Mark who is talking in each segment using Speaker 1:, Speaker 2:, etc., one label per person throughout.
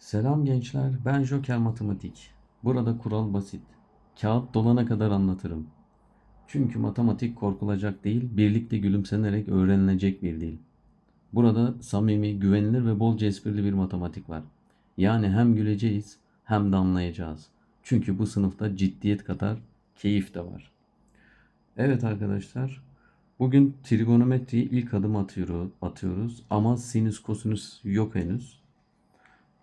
Speaker 1: Selam gençler, ben Joker Matematik. Burada kural basit. Kağıt dolana kadar anlatırım. Çünkü matematik korkulacak değil, birlikte gülümsenerek öğrenilecek bir dil. Burada samimi, güvenilir ve bolca esprili bir matematik var. Yani hem güleceğiz hem de anlayacağız. Çünkü bu sınıfta ciddiyet kadar keyif de var. Evet arkadaşlar, bugün trigonometriyi ilk adım atıyoruz, atıyoruz ama sinüs kosinüs yok henüz.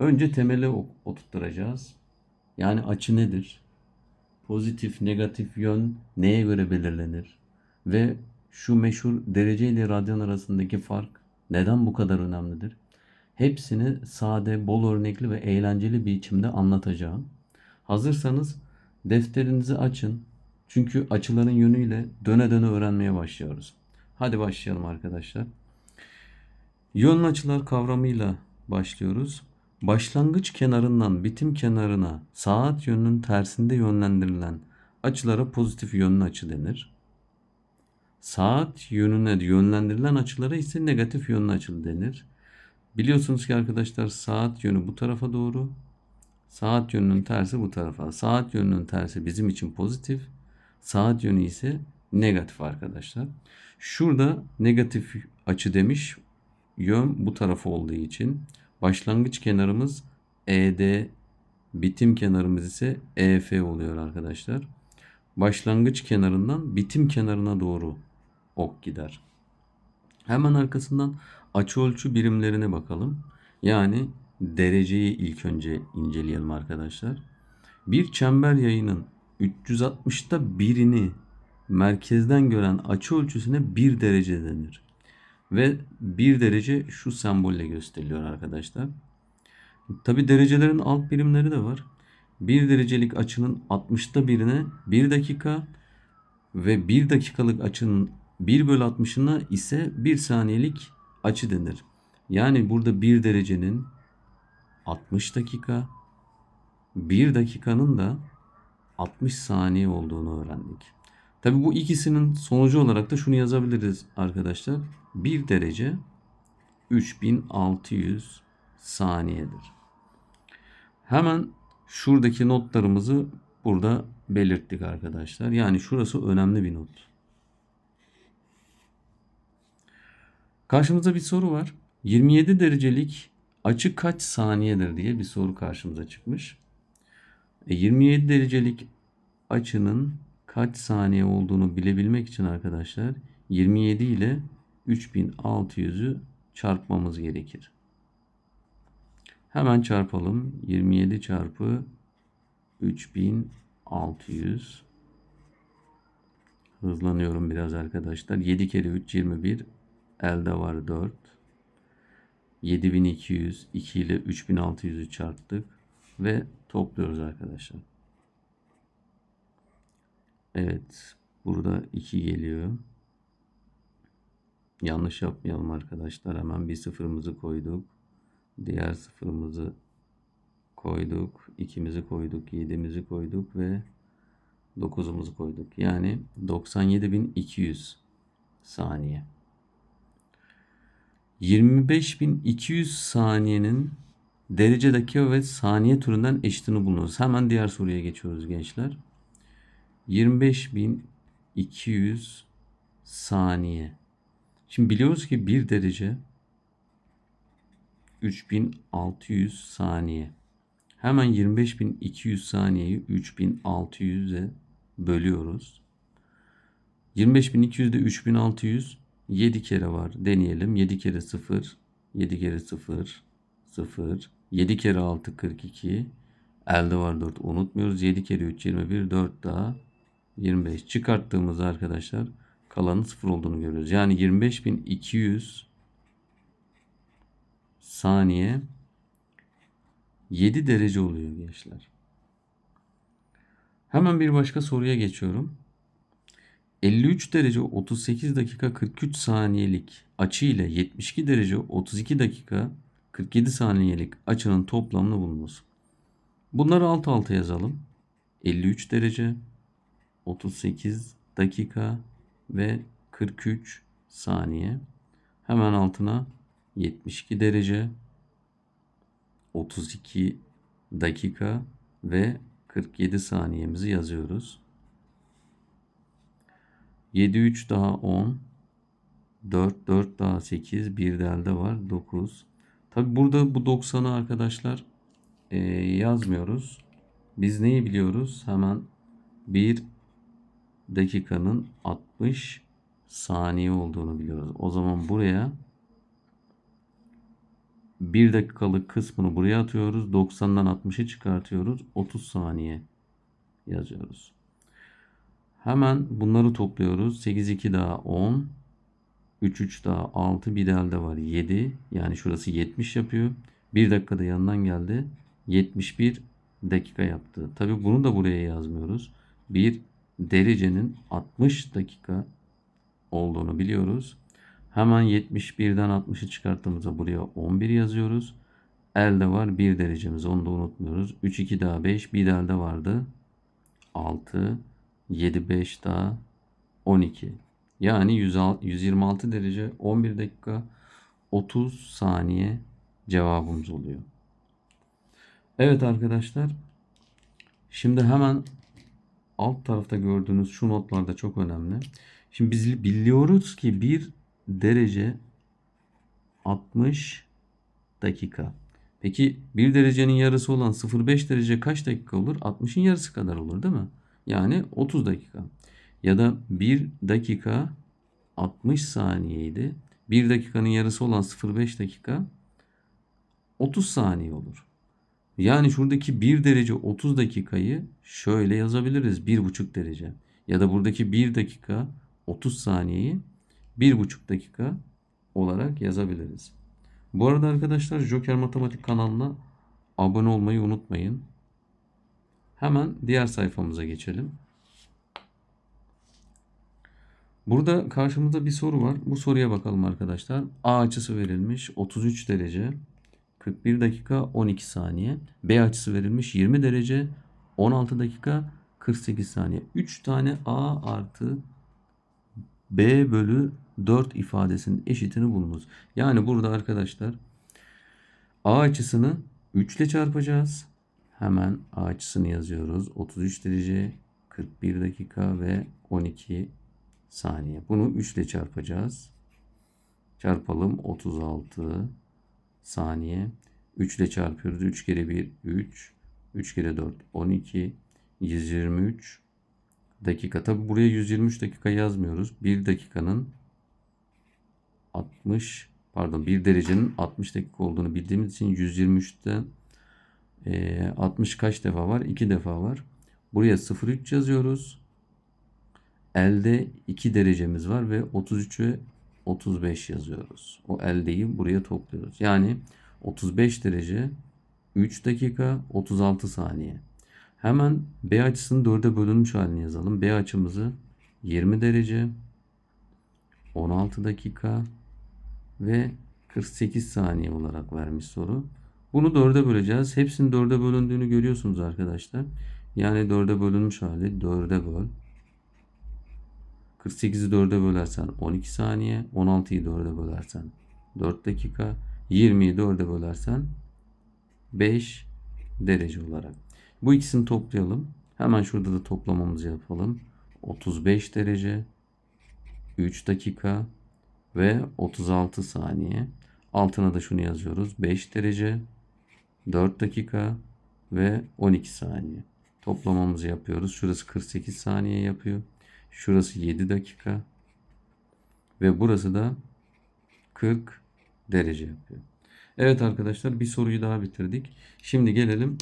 Speaker 1: Önce temeli o- oturtturacağız. Yani açı nedir? Pozitif, negatif yön neye göre belirlenir? Ve şu meşhur derece ile radyan arasındaki fark neden bu kadar önemlidir? Hepsini sade, bol örnekli ve eğlenceli bir biçimde anlatacağım. Hazırsanız defterinizi açın. Çünkü açıların yönüyle döne döne öğrenmeye başlıyoruz. Hadi başlayalım arkadaşlar. Yönlü açılar kavramıyla başlıyoruz. Başlangıç kenarından bitim kenarına saat yönünün tersinde yönlendirilen açılara pozitif yönlü açı denir. Saat yönüne yönlendirilen açılara ise negatif yönlü açı denir. Biliyorsunuz ki arkadaşlar saat yönü bu tarafa doğru. Saat yönünün tersi bu tarafa. Saat yönünün tersi bizim için pozitif. Saat yönü ise negatif arkadaşlar. Şurada negatif açı demiş. Yön bu tarafa olduğu için. Başlangıç kenarımız ED, bitim kenarımız ise EF oluyor arkadaşlar. Başlangıç kenarından bitim kenarına doğru ok gider. Hemen arkasından açı ölçü birimlerine bakalım. Yani dereceyi ilk önce inceleyelim arkadaşlar. Bir çember yayının 360'ta birini merkezden gören açı ölçüsüne 1 derece denir. Ve 1 derece şu sembolle gösteriliyor arkadaşlar. Tabi derecelerin alt birimleri de var. 1 derecelik açının 60'ta birine 1 dakika ve 1 dakikalık açının 1 bölü 60'ına ise 1 saniyelik açı denir. Yani burada 1 derecenin 60 dakika, 1 dakikanın da 60 saniye olduğunu öğrendik. Tabi bu ikisinin sonucu olarak da şunu yazabiliriz arkadaşlar. 1 derece 3600 saniyedir. Hemen şuradaki notlarımızı burada belirttik arkadaşlar. Yani şurası önemli bir not. Karşımızda bir soru var. 27 derecelik açı kaç saniyedir diye bir soru karşımıza çıkmış. E, 27 derecelik açının kaç saniye olduğunu bilebilmek için arkadaşlar 27 ile 3600'ü çarpmamız gerekir. Hemen çarpalım. 27 çarpı 3600 Hızlanıyorum biraz arkadaşlar. 7 kere 3 21 elde var 4. 7200 2 ile 3600'ü çarptık ve topluyoruz arkadaşlar. Evet. Burada 2 geliyor. Yanlış yapmayalım arkadaşlar. Hemen bir sıfırımızı koyduk. Diğer sıfırımızı koyduk. 2'mizi koyduk. 7'mizi koyduk ve 9'umuzu koyduk. Yani 97.200 saniye. 25.200 saniyenin derece dakika ve saniye türünden eşitini buluyoruz. Hemen diğer soruya geçiyoruz gençler. 25.200 saniye. Şimdi biliyoruz ki 1 derece 3600 saniye. Hemen 25.200 saniyeyi 3600'e bölüyoruz. 25.200'de 3600 7 kere var. Deneyelim. 7 kere 0 7 kere 0 0 7 kere 6 42 elde var 4 unutmuyoruz. 7 kere 3 21 4 daha 25 çıkarttığımız arkadaşlar kalanın 0 olduğunu görüyoruz. Yani 25.200 saniye 7 derece oluyor gençler. Hemen bir başka soruya geçiyorum. 53 derece 38 dakika 43 saniyelik açı ile 72 derece 32 dakika 47 saniyelik açının toplamını bulunuz. Bunları alt alta yazalım. 53 derece 38 dakika ve 43 saniye. Hemen altına 72 derece 32 dakika ve 47 saniyemizi yazıyoruz. 7 3 daha 10 4 4 daha 8 bir de elde var 9. Tabi burada bu 90'ı arkadaşlar e, yazmıyoruz. Biz neyi biliyoruz? Hemen 1 dakikanın 60 saniye olduğunu biliyoruz. O zaman buraya 1 dakikalık kısmını buraya atıyoruz. 90'dan 60'ı çıkartıyoruz. 30 saniye yazıyoruz. Hemen bunları topluyoruz. 8 2 daha 10. 3 3 daha 6. Bir de elde var 7. Yani şurası 70 yapıyor. 1 dakikada yanından geldi. 71 dakika yaptı. Tabi bunu da buraya yazmıyoruz. Bir derecenin 60 dakika olduğunu biliyoruz. Hemen 71'den 60'ı çıkarttığımızda buraya 11 yazıyoruz. Elde var 1 derecemiz. Onu da unutmuyoruz. 3 2 daha 5. Bir de elde vardı. 6 7 5 daha 12. Yani 126 derece 11 dakika 30 saniye cevabımız oluyor. Evet arkadaşlar. Şimdi hemen alt tarafta gördüğünüz şu notlar da çok önemli. Şimdi biz biliyoruz ki bir derece 60 dakika. Peki 1 derecenin yarısı olan 0,5 derece kaç dakika olur? 60'ın yarısı kadar olur değil mi? Yani 30 dakika. Ya da 1 dakika 60 saniyeydi. 1 dakikanın yarısı olan 0,5 dakika 30 saniye olur. Yani şuradaki 1 derece 30 dakikayı şöyle yazabiliriz. 1,5 derece. Ya da buradaki 1 dakika 30 saniyeyi 1,5 dakika olarak yazabiliriz. Bu arada arkadaşlar Joker Matematik kanalına abone olmayı unutmayın. Hemen diğer sayfamıza geçelim. Burada karşımızda bir soru var. Bu soruya bakalım arkadaşlar. A açısı verilmiş 33 derece 41 dakika 12 saniye. B açısı verilmiş 20 derece 16 dakika 48 saniye. 3 tane A artı B bölü 4 ifadesinin eşitini bulunuz. Yani burada arkadaşlar A açısını 3 ile çarpacağız. Hemen A açısını yazıyoruz. 33 derece 41 dakika ve 12 saniye. Bunu 3 ile çarpacağız. Çarpalım 36 saniye. 3 ile çarpıyoruz. 3 kere 1 3. 3 kere 4 12. 123 dakika. Tabi buraya 123 dakika yazmıyoruz. 1 dakikanın 60 pardon 1 derecenin 60 dakika olduğunu bildiğimiz için 123'ten e, 60 kaç defa var? 2 defa var. Buraya 0,3 yazıyoruz. Elde 2 derecemiz var ve 33 ve 35 yazıyoruz. O eldeyi buraya topluyoruz. Yani 35 derece 3 dakika 36 saniye. Hemen B açısını 4'e bölünmüş halini yazalım. B açımızı 20 derece 16 dakika ve 48 saniye olarak vermiş soru. Bunu 4'e böleceğiz. Hepsinin 4'e bölündüğünü görüyorsunuz arkadaşlar. Yani 4'e bölünmüş hali 4'e böl. 48'i 4'e bölersen 12 saniye. 16'yı 4'e bölersen 4 dakika. 20'yi 4'e bölersen 5 derece olarak. Bu ikisini toplayalım. Hemen şurada da toplamamızı yapalım. 35 derece 3 dakika ve 36 saniye. Altına da şunu yazıyoruz. 5 derece 4 dakika ve 12 saniye. Toplamamızı yapıyoruz. Şurası 48 saniye yapıyor. Şurası 7 dakika. Ve burası da 40 derece yapıyor. Evet arkadaşlar bir soruyu daha bitirdik. Şimdi gelelim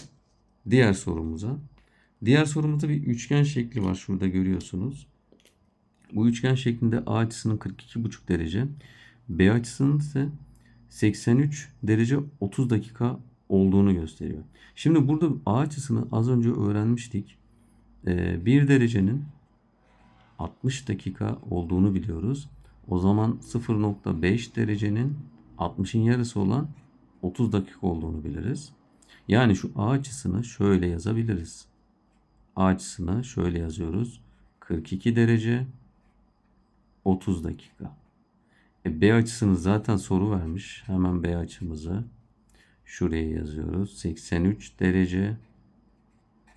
Speaker 1: diğer sorumuza. Diğer sorumuzda bir üçgen şekli var. Şurada görüyorsunuz. Bu üçgen şeklinde A açısının 42,5 derece. B açısının ise 83 derece 30 dakika olduğunu gösteriyor. Şimdi burada A açısını az önce öğrenmiştik. Ee, 1 derecenin 60 dakika olduğunu biliyoruz. O zaman 0.5 derecenin 60'ın yarısı olan 30 dakika olduğunu biliriz. Yani şu A açısını şöyle yazabiliriz. A açısını şöyle yazıyoruz. 42 derece 30 dakika. E B açısını zaten soru vermiş. Hemen B açımızı Şuraya yazıyoruz. 83 derece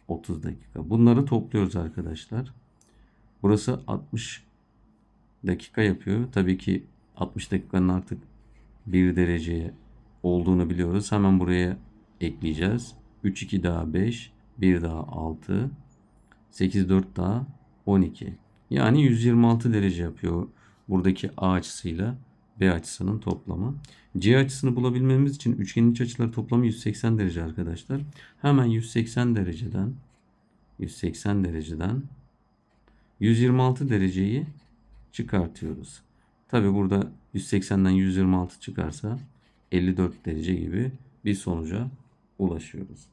Speaker 1: 30 dakika. Bunları topluyoruz arkadaşlar. Burası 60 dakika yapıyor. Tabii ki 60 dakikanın artık 1 dereceye olduğunu biliyoruz. Hemen buraya ekleyeceğiz. 3 2 daha 5, 1 daha 6, 8 4 daha 12. Yani 126 derece yapıyor buradaki A açısıyla B açısının toplamı. C açısını bulabilmemiz için üçgenin iç açıları toplamı 180 derece arkadaşlar. Hemen 180 dereceden 180 dereceden 126 dereceyi çıkartıyoruz. Tabi burada 180'den 126 çıkarsa 54 derece gibi bir sonuca ulaşıyoruz.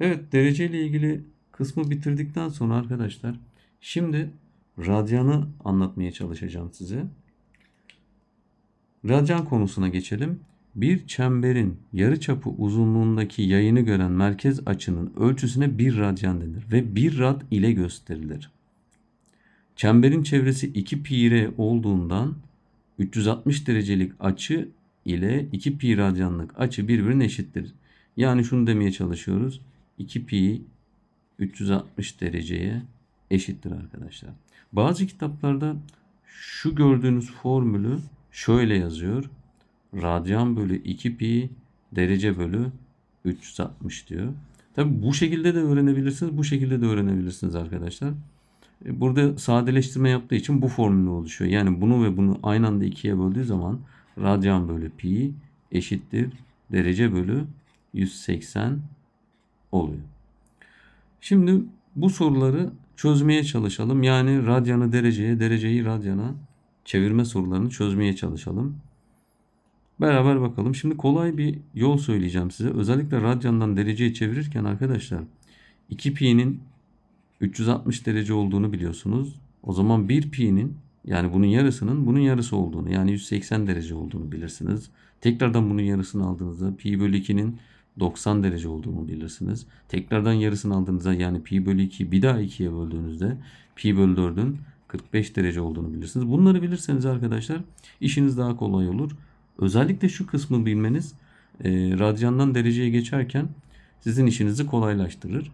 Speaker 1: Evet derece ile ilgili kısmı bitirdikten sonra arkadaşlar şimdi radyanı anlatmaya çalışacağım size. Radyan konusuna geçelim. Bir çemberin yarıçapı uzunluğundaki yayını gören merkez açının ölçüsüne bir radyan denir ve bir rad ile gösterilir. Çemberin çevresi 2 pi r olduğundan 360 derecelik açı ile 2 pi radyanlık açı birbirine eşittir. Yani şunu demeye çalışıyoruz. 2 pi 360 dereceye eşittir arkadaşlar. Bazı kitaplarda şu gördüğünüz formülü şöyle yazıyor. Radyan bölü 2 pi derece bölü 360 diyor. Tabi bu şekilde de öğrenebilirsiniz. Bu şekilde de öğrenebilirsiniz arkadaşlar. E, Burada sadeleştirme yaptığı için bu formülü oluşuyor. Yani bunu ve bunu aynı anda ikiye böldüğü zaman radyan bölü pi eşittir derece bölü 180 oluyor. Şimdi bu soruları çözmeye çalışalım. Yani radyanı dereceye, dereceyi radyana çevirme sorularını çözmeye çalışalım. Beraber bakalım. Şimdi kolay bir yol söyleyeceğim size. Özellikle radyandan dereceye çevirirken arkadaşlar 2 pi'nin 360 derece olduğunu biliyorsunuz. O zaman 1 pi'nin yani bunun yarısının bunun yarısı olduğunu yani 180 derece olduğunu bilirsiniz. Tekrardan bunun yarısını aldığınızda pi bölü 2'nin 90 derece olduğunu bilirsiniz. Tekrardan yarısını aldığınızda yani pi bölü 2 bir daha 2'ye böldüğünüzde pi bölü 4'ün 45 derece olduğunu bilirsiniz. Bunları bilirseniz arkadaşlar işiniz daha kolay olur. Özellikle şu kısmı bilmeniz e, radyandan dereceye geçerken sizin işinizi kolaylaştırır.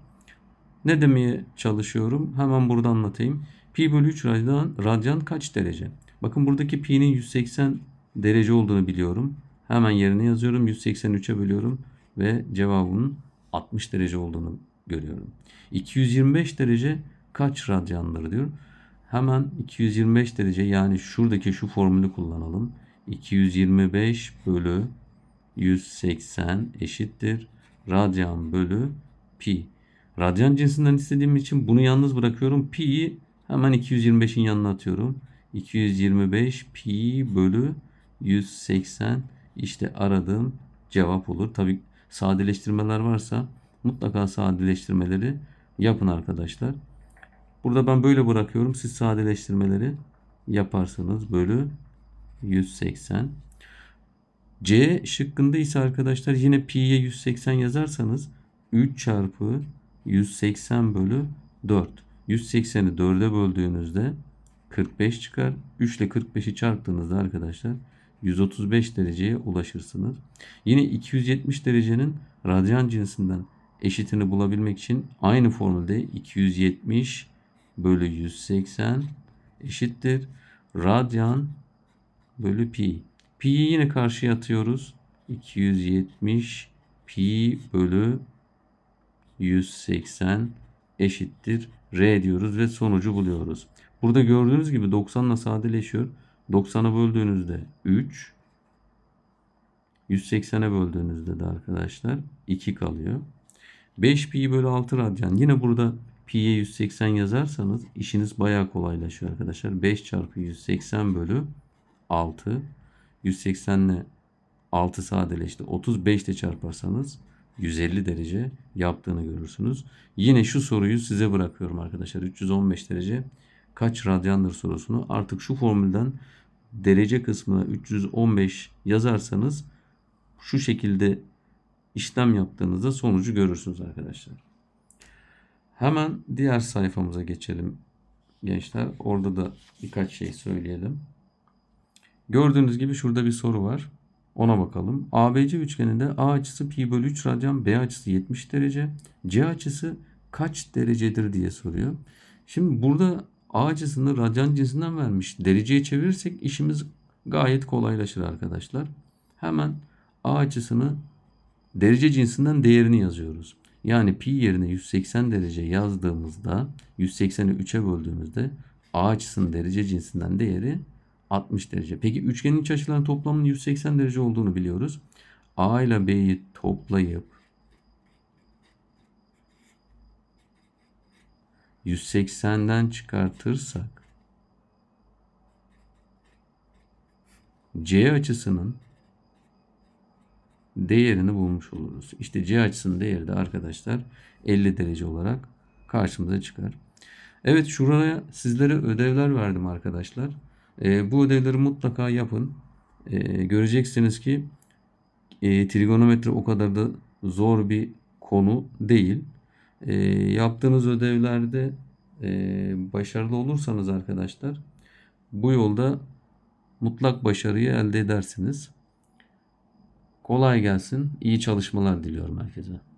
Speaker 1: Ne demeye çalışıyorum? Hemen burada anlatayım. Pi bölü 3 radyan, radyan kaç derece? Bakın buradaki pi'nin 180 derece olduğunu biliyorum. Hemen yerine yazıyorum. 183'e bölüyorum ve cevabının 60 derece olduğunu görüyorum. 225 derece kaç radyandır diyor. Hemen 225 derece yani şuradaki şu formülü kullanalım. 225 bölü 180 eşittir radyan bölü pi. Radyan cinsinden istediğim için bunu yalnız bırakıyorum. Pi'yi hemen 225'in yanına atıyorum. 225 pi bölü 180 işte aradığım cevap olur. Tabi sadeleştirmeler varsa mutlaka sadeleştirmeleri yapın arkadaşlar. Burada ben böyle bırakıyorum. Siz sadeleştirmeleri yaparsınız. Bölü 180. C şıkkında ise arkadaşlar yine pi'ye 180 yazarsanız 3 çarpı 180 bölü 4. 180'i 4'e böldüğünüzde 45 çıkar. 3 ile 45'i çarptığınızda arkadaşlar 135 dereceye ulaşırsınız. Yine 270 derecenin radyan cinsinden eşitini bulabilmek için aynı formülde 270 bölü 180 eşittir. Radyan bölü pi. Pi'yi yine karşıya atıyoruz. 270 pi bölü 180 eşittir R diyoruz ve sonucu buluyoruz. Burada gördüğünüz gibi 90 ile sadeleşiyor. 90'a böldüğünüzde 3. 180'e böldüğünüzde de arkadaşlar 2 kalıyor. 5 pi bölü 6 radyan. Yine burada pi'ye 180 yazarsanız işiniz bayağı kolaylaşıyor arkadaşlar. 5 çarpı 180 bölü 6. 180 ile 6 sadeleşti. 35 ile çarparsanız 150 derece yaptığını görürsünüz. Yine şu soruyu size bırakıyorum arkadaşlar. 315 derece kaç radyandır sorusunu. Artık şu formülden derece kısmına 315 yazarsanız şu şekilde işlem yaptığınızda sonucu görürsünüz arkadaşlar. Hemen diğer sayfamıza geçelim gençler. Orada da birkaç şey söyleyelim. Gördüğünüz gibi şurada bir soru var. Ona bakalım. ABC üçgeninde A açısı pi bölü 3 radyan, B açısı 70 derece. C açısı kaç derecedir diye soruyor. Şimdi burada A açısını radyan cinsinden vermiş. Dereceye çevirirsek işimiz gayet kolaylaşır arkadaşlar. Hemen A açısını derece cinsinden değerini yazıyoruz. Yani pi yerine 180 derece yazdığımızda 180'i 3'e böldüğümüzde A açısının derece cinsinden değeri 60 derece. Peki üçgenin iç açılarının toplamının 180 derece olduğunu biliyoruz. A ile B'yi toplayıp 180'den çıkartırsak C açısının değerini bulmuş oluruz. İşte C açısının değeri de arkadaşlar 50 derece olarak karşımıza çıkar. Evet şuraya sizlere ödevler verdim arkadaşlar. Ee, bu ödevleri mutlaka yapın. Ee, göreceksiniz ki e, trigonometri o kadar da zor bir konu değil. Ee, yaptığınız ödevlerde e, başarılı olursanız arkadaşlar bu yolda mutlak başarıyı elde edersiniz. Kolay gelsin. İyi çalışmalar diliyorum herkese.